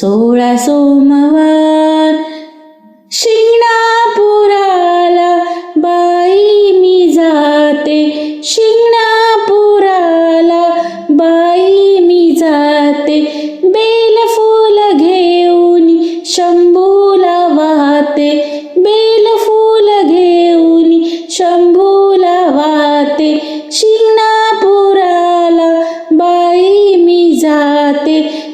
सोळा सोमवार. शिंगणापुराला बाई मी जाते. शिंगणापुराला बाई मी जाते. बेल फूल घेऊन शंभूला वाहते. बेल घेऊन शंभूला वाहते. शिंगणापुराला बाई मी जाते.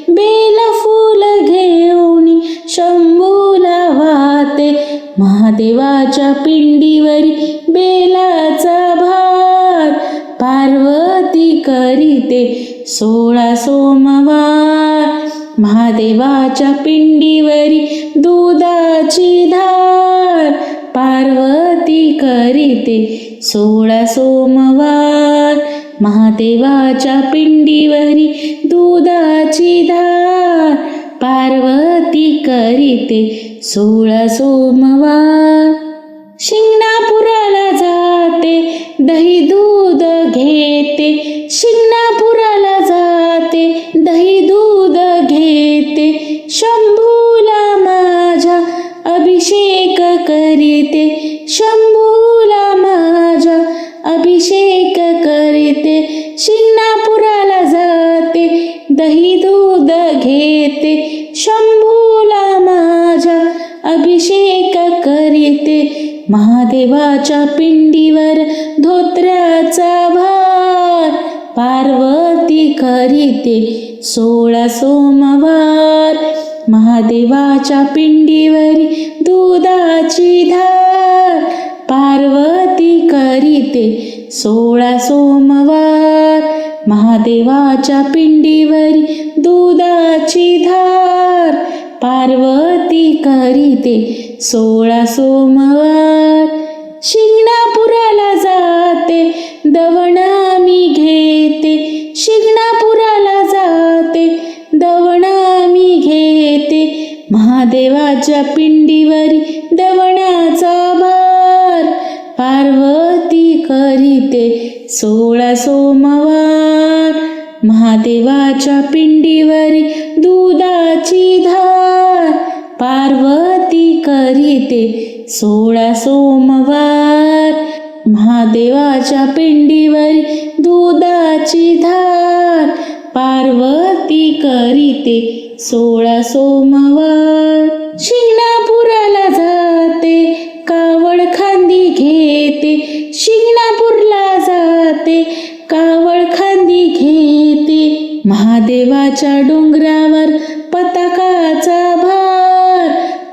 महादेवाच्या पिंडीवरी बेलाचा भार. पार्वती करीते सोळा सोमवार. महादेवाच्या पिंडीवरी दुधाची धार. पार्वती करीते सोळा सोमवार. महादेवाच्या पिंडीवरी दुधाची धार. पार्वती करीते सोळा सोमवार. शिंगणापुरा महादेवाच्या पिंडीवर धोत्र्याचा भार. पार्वती करीते सोळा सोमवार. महादेवाच्या पिंडीवरी दुधाची धार. पार्वती करीते सोळा सोमवार. महादेवाच्या पिंडीवरी दुधाची धार. पार्वती करीते सोळा सोमवार शिंगणापुराला जाते दवणा मी घेते. शिंगणापुराला जाते दवणा मी घेते. महादेवाच्या पिंडीवरी दवणाचा भार पार्वती करीते. सोळा सोमवार महादेवाच्या पिंडीवरी दुधाची धार पार्वती करीते सोळा सोमवार. महादेवाच्या पिंडीवर दुधाची धार. पार्वती करीते सोळा सोमवार. शिंगणापुराला जाते कावड खांदी घेते. शिंगणापूरला जाते कावड खांदी घेते. महादेवाच्या डोंगरावर पताकाचा भाग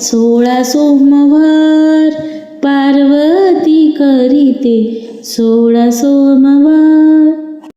सोळा सोमवार पार्वती करीते सोळा सोमवार